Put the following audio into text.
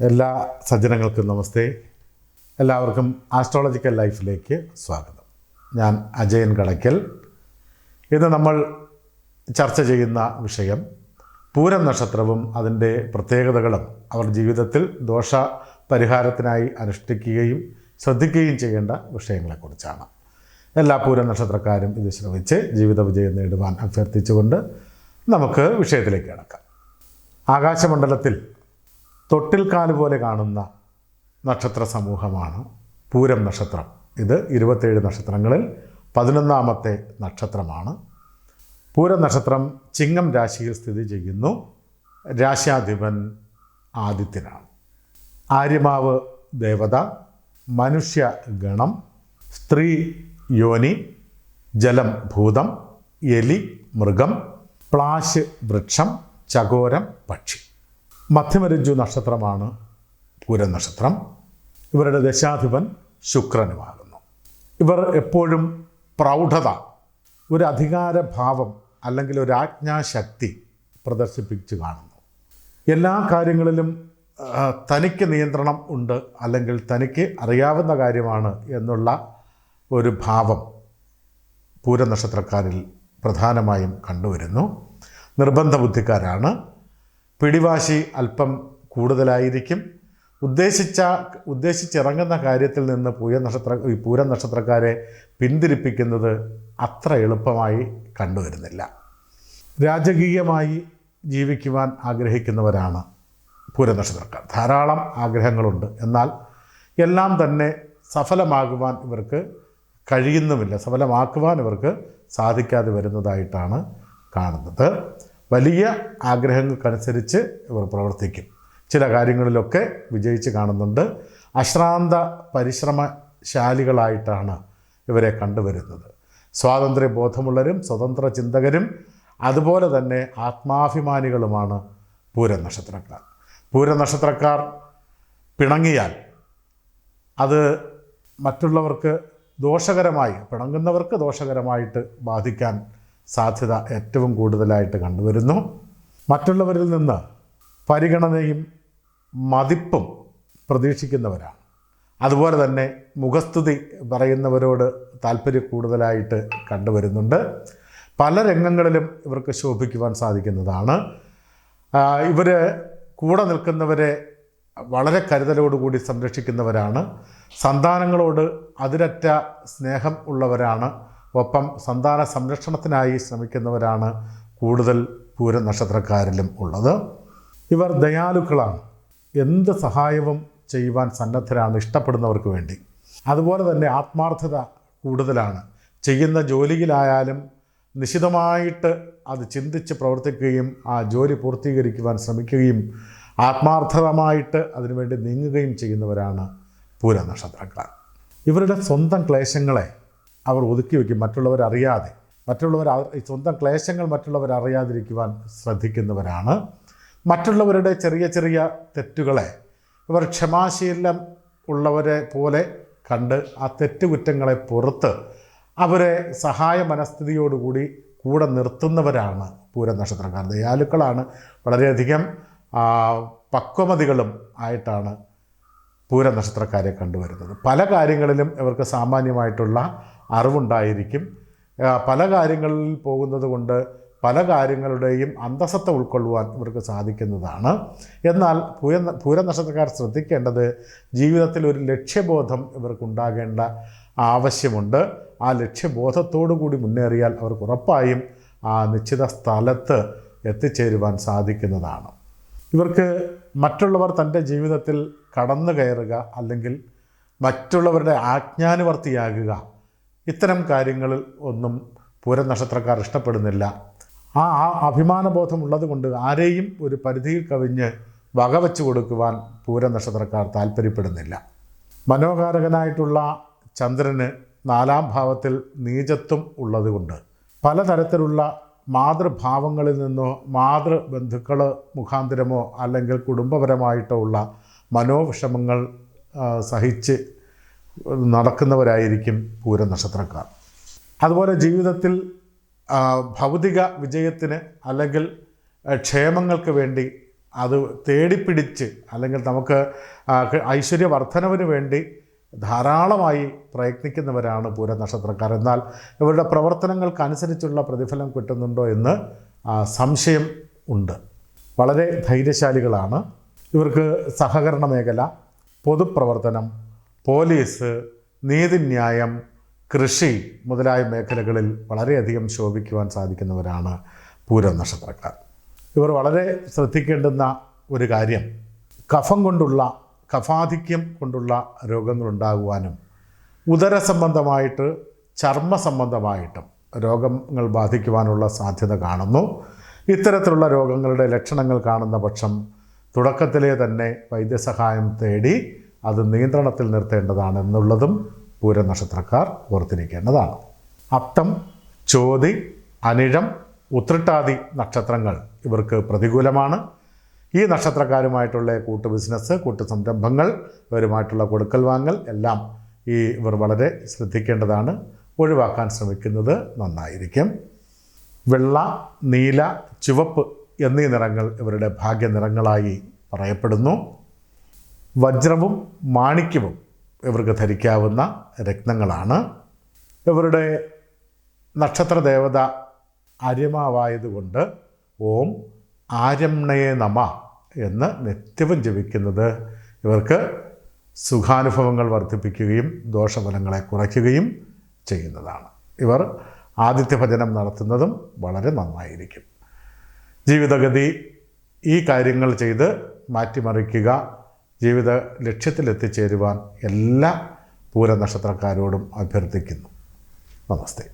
എല്ലാ സജ്ജനങ്ങൾക്കും നമസ്തേ. എല്ലാവർക്കും ആസ്ട്രോളജിക്കൽ ലൈഫിലേക്ക് സ്വാഗതം. ഞാൻ അജയൻ കടയ്ക്കൽ ഇന്ന് നമ്മൾ ചർച്ച ചെയ്യുന്ന വിഷയം പൂരം നക്ഷത്രവും അതിന്റെ പ്രത്യേകതകളും അവർ ജീവിതത്തിൽ ദോഷ പരിഹാരത്തിനായി അനുഷ്ഠിക്കുകയും ശ്രദ്ധിക്കുകയും ചെയ്യേണ്ട വിഷയങ്ങളെക്കുറിച്ചാണ്. എല്ലാ പൂരം നക്ഷത്രക്കാരും ഇത് ശ്രമിച്ച് ജീവിത വിജയം നേടുവാൻ അഭ്യർത്ഥിച്ചുകൊണ്ട് നമുക്ക് വിഷയത്തിലേക്ക് കിടക്കാം. ആകാശമണ്ഡലത്തിൽ തൊട്ടിൽക്കാൽ പോലെ കാണുന്ന നക്ഷത്ര സമൂഹമാണ് പൂരം നക്ഷത്രം. ഇത് ഇരുപത്തേഴ് നക്ഷത്രങ്ങളിൽ പതിനൊന്നാമത്തെ നക്ഷത്രമാണ്. പൂരം നക്ഷത്രം ചിങ്ങം രാശിയിൽ സ്ഥിതി ചെയ്യുന്നു. രാശ്യാധിപൻ ആദിത്യനാണ്. ആര്യമാവ് ദേവത മനുഷ്യ ഗണം സ്ത്രീ യോനി ജലം ഭൂതം എലി മൃഗം പ്ലാശ് വൃക്ഷം ചകോരം പക്ഷി. മധ്യമരജ്ജു നക്ഷത്രമാണ് പൂരനക്ഷത്രം. ഇവരുടെ ദശാധിപൻ ശുക്രനുമാകുന്നു. ഇവർ എപ്പോഴും പ്രൗഢത ഒരു അധികാരഭാവം അല്ലെങ്കിൽ ഒരു ആജ്ഞാശക്തി പ്രദർശിപ്പിച്ച് കാണുന്നു. എല്ലാ കാര്യങ്ങളിലും തനിക്ക് നിയന്ത്രണം ഉണ്ട് അല്ലെങ്കിൽ തനിക്ക് അറിയാവുന്ന കാര്യമാണ് എന്നുള്ള ഒരു ഭാവം പൂരനക്ഷത്രക്കാരിൽ പ്രധാനമായും കണ്ടുവരുന്നു. നിർബന്ധ ബുദ്ധിക്കാരാണ് പിടിവാശി അല്പം കൂടുതലായിരിക്കും. ഉദ്ദേശിച്ച ഉദ്ദേശിച്ചിറങ്ങുന്ന കാര്യത്തിൽ നിന്ന് പൂയ നക്ഷത്ര ഈ നക്ഷത്രക്കാരെ പിന്തിരിപ്പിക്കുന്നത് അത്ര എളുപ്പമായി കണ്ടുവരുന്നില്ല. രാജകീയമായി ജീവിക്കുവാൻ ആഗ്രഹിക്കുന്നവരാണ് പൂരനക്ഷത്രക്കാർ ധാരാളം ആഗ്രഹങ്ങളുണ്ട്. എന്നാൽ എല്ലാം തന്നെ സഫലമാകുവാൻ ഇവർക്ക് കഴിയുന്നുമില്ല. സഫലമാക്കുവാൻ ഇവർക്ക് സാധിക്കാതെ വരുന്നതായിട്ടാണ് കാണുന്നത്. വലിയ ആഗ്രഹങ്ങൾക്കനുസരിച്ച് ഇവർ പ്രവർത്തിക്കും. ചില കാര്യങ്ങളിലൊക്കെ വിജയിച്ച് കാണുന്നുണ്ട്. അശ്രാന്ത പരിശ്രമശാലികളായിട്ടാണ് ഇവരെ കണ്ടുവരുന്നത്. സ്വാതന്ത്ര്യ ബോധമുള്ളവരും സ്വതന്ത്ര ചിന്തകരും അതുപോലെ തന്നെ ആത്മാഭിമാനികളുമാണ് പൂരനക്ഷത്രക്കാർ. നക്ഷത്രക്കാർ നക്ഷത്രക്കാർ പിണങ്ങിയാൽ അത് മറ്റുള്ളവർക്ക് ദോഷകരമായി പിണങ്ങുന്നവർക്ക് ദോഷകരമായിട്ട് ബാധിക്കാൻ സാധ്യത ഏറ്റവും കൂടുതലായിട്ട് കണ്ടുവരുന്നു. മറ്റുള്ളവരിൽ നിന്ന് പരിഗണനയും മതിപ്പും പ്രതീക്ഷിക്കുന്നവരാണ്. അതുപോലെ തന്നെ മുഖസ്തുതി പറയുന്നവരോട് താല്പര്യം കൂടുതലായിട്ട് കണ്ടുവരുന്നുണ്ട്. പല രംഗങ്ങളിലും ഇവർക്ക് ശോഭിക്കുവാൻ സാധിക്കുന്നതാണ്. ഇവർ കൂടെ നിൽക്കുന്നവരെ വളരെ കരുതലോടുകൂടി സംരക്ഷിക്കുന്നവരാണ്. സന്താനങ്ങളോട് അതിരറ്റ സ്നേഹം ഉള്ളവരാണ്. ഒപ്പം സന്താന സംരക്ഷണത്തിനായി ശ്രമിക്കുന്നവരാണ് കൂടുതൽ പൂര നക്ഷത്രക്കാരിലും ഉള്ളത്. ഇവർ ദയാലുക്കളാണ്. എന്ത് സഹായവും ചെയ്യുവാൻ സന്നദ്ധരാണ് ഇഷ്ടപ്പെടുന്നവർക്ക് വേണ്ടി. അതുപോലെ തന്നെ ആത്മാർത്ഥത കൂടുതലാണ്. ചെയ്യുന്ന ജോലിയിലായാലും നിശിതമായിട്ട് അത് ചിന്തിച്ച് പ്രവർത്തിക്കുകയും ആ ജോലി പൂർത്തീകരിക്കുവാൻ ശ്രമിക്കുകയും ആത്മാർത്ഥമായിട്ട് അതിനുവേണ്ടി നീങ്ങുകയും ചെയ്യുന്നവരാണ് പൂര നക്ഷത്രക്കാർ ഇവരുടെ സ്വന്തം ക്ലേശങ്ങളെ അവർ ഒതുക്കി വയ്ക്കും മറ്റുള്ളവരറിയാതെ. മറ്റുള്ളവർ സ്വന്തം ക്ലേശങ്ങൾ മറ്റുള്ളവർ അറിയാതിരിക്കുവാൻ ശ്രദ്ധിക്കുന്നവരാണ്. മറ്റുള്ളവരുടെ ചെറിയ ചെറിയ തെറ്റുകളെ ഇവർ ക്ഷമാശീലം ഉള്ളവരെ പോലെ കണ്ട് ആ തെറ്റുകുറ്റങ്ങളെ പുറത്ത് അവരെ സഹായ മനസ്ഥിതിയോടുകൂടി കൂടെ നിർത്തുന്നവരാണ് പൂരനക്ഷത്രക്കാർ. ദയാലുക്കളാണ് വളരെയധികം പക്വമതികളും ആയിട്ടാണ് പൂരനക്ഷത്രക്കാരെ കണ്ടുവരുന്നത്. പല കാര്യങ്ങളിലും ഇവർക്ക് സാമാന്യമായിട്ടുള്ള അറിവുണ്ടായിരിക്കും. പല കാര്യങ്ങളിൽ പോകുന്നത് കൊണ്ട് പല കാര്യങ്ങളുടെയും അന്തസത്ത ഉൾക്കൊള്ളുവാൻ ഇവർക്ക് സാധിക്കുന്നതാണ്. എന്നാൽ പൂര പൂരനക്ഷത്രക്കാർ ശ്രദ്ധിക്കേണ്ടത് ജീവിതത്തിൽ ഒരു ലക്ഷ്യബോധം ഇവർക്കുണ്ടാകേണ്ട ആവശ്യമുണ്ട്. ആ ലക്ഷ്യബോധത്തോടു കൂടി മുന്നേറിയാൽ അവർക്ക് ഉറപ്പായും ആ നിശ്ചിത സ്ഥലത്ത് എത്തിച്ചേരുവാൻ സാധിക്കുന്നതാണ്. ഇവർക്ക് മറ്റുള്ളവർ തന്റെ ജീവിതത്തിൽ കടന്നു കയറുക അല്ലെങ്കിൽ മറ്റുള്ളവരുടെ ആജ്ഞാനുവർത്തിയാകുക ഇത്തരം കാര്യങ്ങളിൽ ഒന്നും പൂരം നക്ഷത്രക്കാർ ഇഷ്ടപ്പെടുന്നില്ല. ആ ആ അഭിമാനബോധം ഉള്ളതുകൊണ്ട് ആരെയും ഒരു പരിധിയിൽ കവിഞ്ഞ് വകവെച്ച് കൊടുക്കുവാൻ പൂരനക്ഷത്രക്കാർ താല്പര്യപ്പെടുന്നില്ല മനോകാരകനായിട്ടുള്ള ചന്ദ്രന് നാലാം ഭാവത്തിൽ നീചത്വം ഉള്ളതുകൊണ്ട് പലതരത്തിലുള്ള മാതൃഭാവങ്ങളിൽ നിന്നോ മാതൃബന്ധുക്കൾ മുഖാന്തരമോ അല്ലെങ്കിൽ കുടുംബപരമായിട്ടോ ഉള്ള മനോവിഷമങ്ങൾ സഹിച്ച് നടക്കുന്നവരായിരിക്കും പൂര നക്ഷത്രക്കാർ. അതുപോലെ ജീവിതത്തിൽ ഭൗതിക വിജയത്തിന് അല്ലെങ്കിൽ ക്ഷേമങ്ങൾക്ക് വേണ്ടി അത് തേടിപ്പിടിച്ച് അല്ലെങ്കിൽ നമുക്ക് ഐശ്വര്യവർദ്ധനവിന് വേണ്ടി ധാരാളമായി പ്രയത്നിക്കുന്നവരാണ് പൂര നക്ഷത്രക്കാർ. എന്നാൽ ഇവരുടെ പ്രവർത്തനങ്ങൾക്കനുസരിച്ചുള്ള പ്രതിഫലം കിട്ടുന്നുണ്ടോ എന്ന് സംശയം ഉണ്ട്. വളരെ ധൈര്യശാലികളാണ്. ഇവർക്ക് സഹകരണ മേഖല പൊതുപ്രവർത്തനം പോലീസ് നീതിന്യായം കൃഷി മുതലായ മേഖലകളിൽ വളരെയധികം ശോഭിക്കുവാൻ സാധിക്കുന്നവരാണ് പൂരം നക്ഷത്രക്കാർ. ഇവർ വളരെ ശ്രദ്ധിക്കേണ്ടുന്ന ഒരു കാര്യം. കഫം കൊണ്ടുള്ള കഫാധിക്യം കൊണ്ടുള്ള രോഗങ്ങളുണ്ടാകുവാനും ഉദര സംബന്ധമായിട്ട് ചർമ്മ സംബന്ധമായിട്ടും രോഗങ്ങൾ ബാധിക്കുവാനുള്ള സാധ്യത കാണുന്നു. ഇത്തരത്തിലുള്ള രോഗങ്ങളുടെ ലക്ഷണങ്ങൾ കാണുന്ന പക്ഷം തുടക്കത്തിലെ തന്നെ വൈദ്യസഹായം തേടി അത് നിയന്ത്രണത്തിൽ നിർത്തേണ്ടതാണ് എന്നുള്ളതും പൂര നക്ഷത്രക്കാർ ഓർത്തിരിക്കേണ്ടതാണ്. അത്തം ചോതി അനിഴം ഉത്രട്ടാതി നക്ഷത്രങ്ങൾ ഇവർക്ക് പ്രതികൂലമാണ്. ഈ നക്ഷത്രക്കാരുമായിട്ടുള്ള കൂട്ടു ബിസിനസ് കൂട്ടു സംരംഭങ്ങൾ ഇവരുമായിട്ടുള്ള കൊടുക്കൽ വാങ്ങൽ എല്ലാം ഈ ഇവർ വളരെ ശ്രദ്ധിക്കേണ്ടതാണ്. ഒഴിവാക്കാൻ ശ്രമിക്കുന്നത് നന്നായിരിക്കും. വെള്ള നീല ചുവപ്പ് എന്നീ നിറങ്ങൾ ഇവരുടെ ഭാഗ്യ നിറങ്ങളായി പറയപ്പെടുന്നു. വജ്രവും മാണിക്യവും ഇവർക്ക് ധരിക്കാവുന്ന രത്നങ്ങളാണ്. ഇവരുടെ നക്ഷത്ര ദേവത ആര്യമാവായതുകൊണ്ട് ഓം ആര്യമ്ണയെ നമ എന്ന് നിത്യവും ജപിക്കുന്നത്. ഇവർക്ക് സുഖാനുഭവങ്ങൾ വർദ്ധിപ്പിക്കുകയും ദോഷഫലങ്ങളെ കുറയ്ക്കുകയും ചെയ്യുന്നതാണ്. ഇവർ ആദിത്യഭജനം നടത്തുന്നതും വളരെ നന്നായിരിക്കും. ജീവിതഗതി ഈ കാര്യങ്ങൾ ചെയ്ത് മാറ്റിമറിക്കുക ജീവിത ലക്ഷ്യത്തിലെത്തിച്ചേരുവാൻ എല്ലാ പൂരനക്ഷത്രക്കാരോടും അഭ്യർത്ഥിക്കുന്നു. നമസ്തേ.